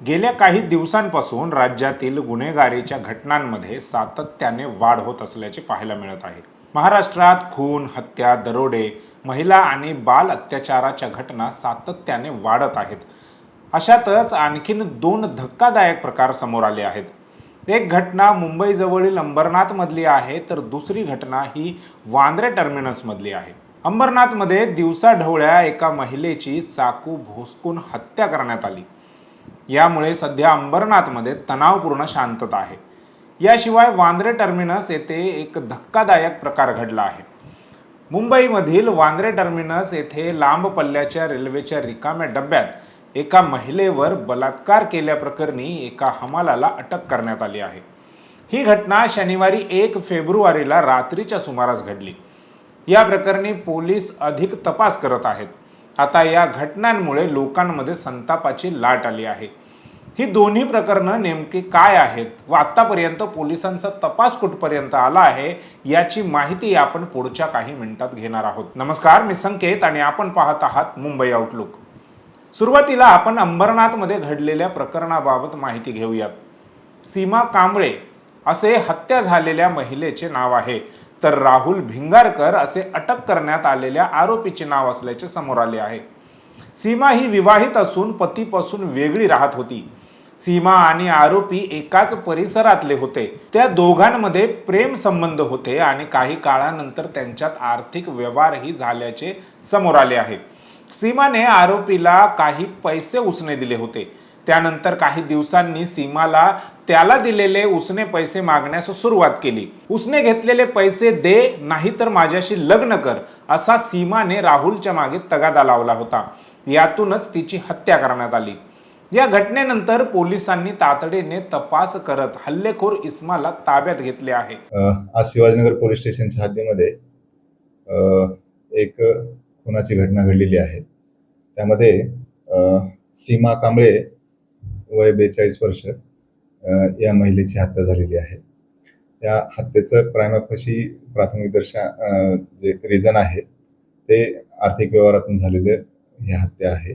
गेल्या काही दिवसांपासून राज्यातील गुन्हेगारीच्या घटनांमध्ये सातत्याने वाढ होत असल्याचे पाहायला मिळत आहे. महाराष्ट्रात खून हत्या दरोडे महिला आणि बाल अत्याचाराच्या घटना सातत्याने वाढत आहेत. अशातच आणखीन दोन धक्कादायक प्रकार समोर आले आहेत. एक घटना मुंबईजवळील अंबरनाथमधली आहे तर दुसरी घटना ही वांद्रे टर्मिनसमधली आहे. अंबरनाथमध्ये दिवसाढवळ्या एका महिलेची चाकू भोसकून हत्या करण्यात आली. यामुळे सध्या अंबरनाथमध्ये तणावपूर्ण शांतता आहे. याशिवाय वांद्रे टर्मिनस येथे एक धक्कादायक प्रकार घडला आहे. मुंबईमधील वांद्रे टर्मिनस येथे लांब पल्ल्याच्या रेल्वेच्या रिकाम्या डब्यात एका महिलेवर बलात्कार केल्याप्रकरणी एका हमालाला अटक करण्यात आली आहे. ही घटना शनिवारी एक फेब्रुवारीला रात्रीच्या सुमारास घडली. या प्रकरणी पोलीस अधिक तपास करत आहेत. आता या घटनांमुळे लोकांमध्ये संतापाची लाट आली आहे. ही दोन्ही प्रकरणं नेमकी काय आहेत? व आत्तापर्यंत पोलिसांचा तपास कुठपर्यंत आला आहे याची माहिती आपण पुढच्या काही मिनिटात घेणार आहोत. नमस्कार मी संकेत आणि आपण पाहत आहात मुंबई आउटलुक सुरुवातीला आपण अंबरनाथमध्ये घडलेल्या प्रकरणाबाबत माहिती घेऊयात. सीमा कांबळे असे हत्या झालेल्या महिलेचे नाव आहे तर राहुल भिंगारकर असे अटक करण्यात आलेल्या आरोपीचे नाव असल्याचे समोर आले आहे. सीमा ही विवाहित असून पतीपासून वेगळी राहत होती. सीमा आणि आरोपी एकाच परिसरातले होते. त्या दोघांमध्ये प्रेम संबंध होते आणि काही काळानंतर त्यांच्यात आर्थिक व्यवहारही झाल्याचे समोर आले आहे. सीमाने आरोपीला काही पैसे उसने दिले होते. त्यानंतर काही दिवसांनी सीमाला त्याला दिलेले उसने पैसे मागण्यास सुरुवात केली. उसने घेतलेले पैसे दे नाहीतर माझ्याशी लग्न कर असा सीमाने राहुलच्या मागे तगादा लावला होता. यातूनच तिची हत्या करण्यात आली. या घटनेनंतर पोलिसांनी तातडीने तपास करत हल्लेखोर इस्माला ताब्यात घेतले आहे. आज शिवाजीनगर पोलीस स्टेशनच्या हद्दीमध्ये एक खुनाची घटना घडलेली आहे. त्यामध्ये सीमा कांबळे वय बेचाळीस वर्ष या महिलेची हत्या झालेली आहे. या हत्येचं प्रायमाफशी प्राथमिक दर्शा जे रिझन आहे ते आर्थिक व्यवहारातून झालेले ही हत्या आहे.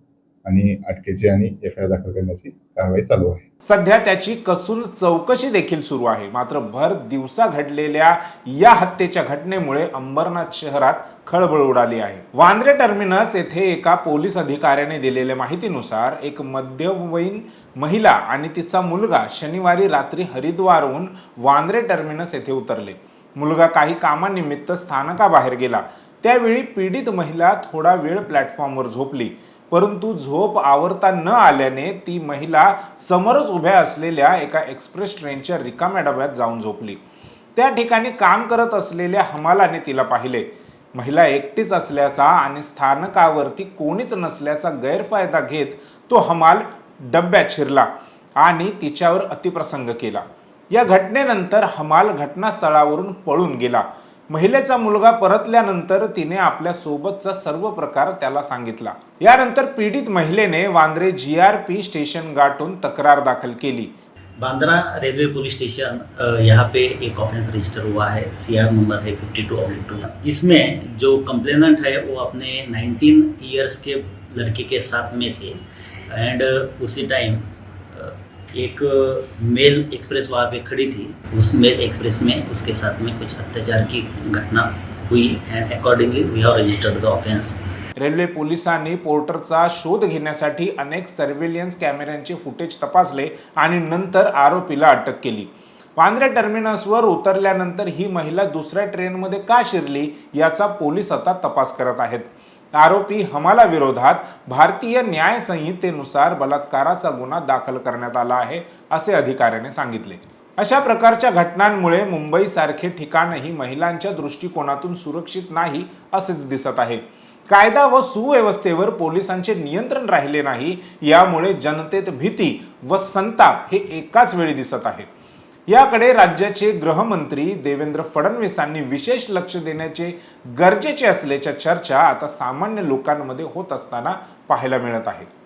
आणि अटकेची आणि एफ आय आर दाखल करण्याची कारवाई चालू आहे. सध्या त्याची कसून चौकशी देखील सुरू आहे. मात्र भर दिवसा घडलेल्या या हत्येच्या घटनेमुळे अंबरनाथ शहरात खळबळ उडाली आहे. वांद्रे टर्मिनस येथे एका पोलीस अधिकाऱ्याने दिलेल्या माहितीनुसार एक मध्यवयीन महिला आणि तिचा मुलगा शनिवारी रात्री हरिद्वारहून वांद्रे टर्मिनस येथे उतरले. मुलगा काही कामानिमित्त स्थानकाबाहेर गेला. त्यावेळी पीडित महिला थोडा वेळ प्लॅटफॉर्मवर झोपली. परंतु झोप आवरता न आल्याने ती महिला समोरच उभ्या असलेल्या एका एक्सप्रेस ट्रेनच्या रिकाम्या डब्यात जाऊन झोपली. त्या ठिकाणी काम करत असलेल्या हमालाने तिला पाहिले. महिला एकटीच असल्याचा आणि स्थानकावरती कोणीच नसल्याचा गैरफायदा घेत तो हमाल डब्यात शिरला आणि तिच्यावर अतिप्रसंग केला. या घटनेनंतर हमाल घटनास्थळावरून पळून गेला. महिलेचा मुलगा परतल्यानंतर तिने आपल्या सोबतचा सर्व प्रकार त्याला सांगितला. यानंतर पीडित महिलेने Vandre G R P station गाठून तक्रार दाखल केली. बांद्रा रेलवे पुलिस स्टेशन यहाँ पे एक ऑफेंस रजिस्टर हुआ है सी आर नंबर है फिफ्टी टू टू इसमें जो कंप्लेनेंट है वो अपने 19 इयर्स के लड़के के साथ में थे. एंड उसी टाइम एक मेल एक्सप्रेस वहाँ पे खड़ी थी। उस मेल एक्सप्रेस में उसके साथ में कुछ अत्याचार की घटना हुई and accordingly we have registered the offence railway पोलिसांनी पोर्टरचा शोध घेण्यासाठी अनेक सर्व्हिलियन्स कॅमेऱ्यांचे फुटेज तपासले आणि नंतर आरोपीला अटक केली. वांद्रे टर्मिनसवर उतरल्यानंतर ही महिला दुसऱ्या ट्रेनमध्ये का शिरली याचा पोलीस आता तपास करत आहेत. आरोपी हमाला विरोधात भारतीय न्याय संहितेनुसार बलात्काराचा गुन्हा दाखल करण्यात आला आहे असे अधिकाऱ्याने सांगितले. अशा प्रकारच्या घटनांमुळे मुंबईसारखे ठिकाणही महिलांच्या दृष्टिकोनातून सुरक्षित नाही असेच दिसत आहे. कायदा व सुव्यवस्थेवर पोलिसांचे नियंत्रण राहिले नाही यामुळे जनतेत भीती व संताप हे एकाच वेळी दिसत आहे. याकडे राज्याचे गृहमंत्री देवेंद्र फडणवीसांनी विशेष लक्ष देण्याचे गरजेचे असल्याच्या चर्चा आता सामान्य लोकांमध्ये होत असताना पाहायला मिळत आहे.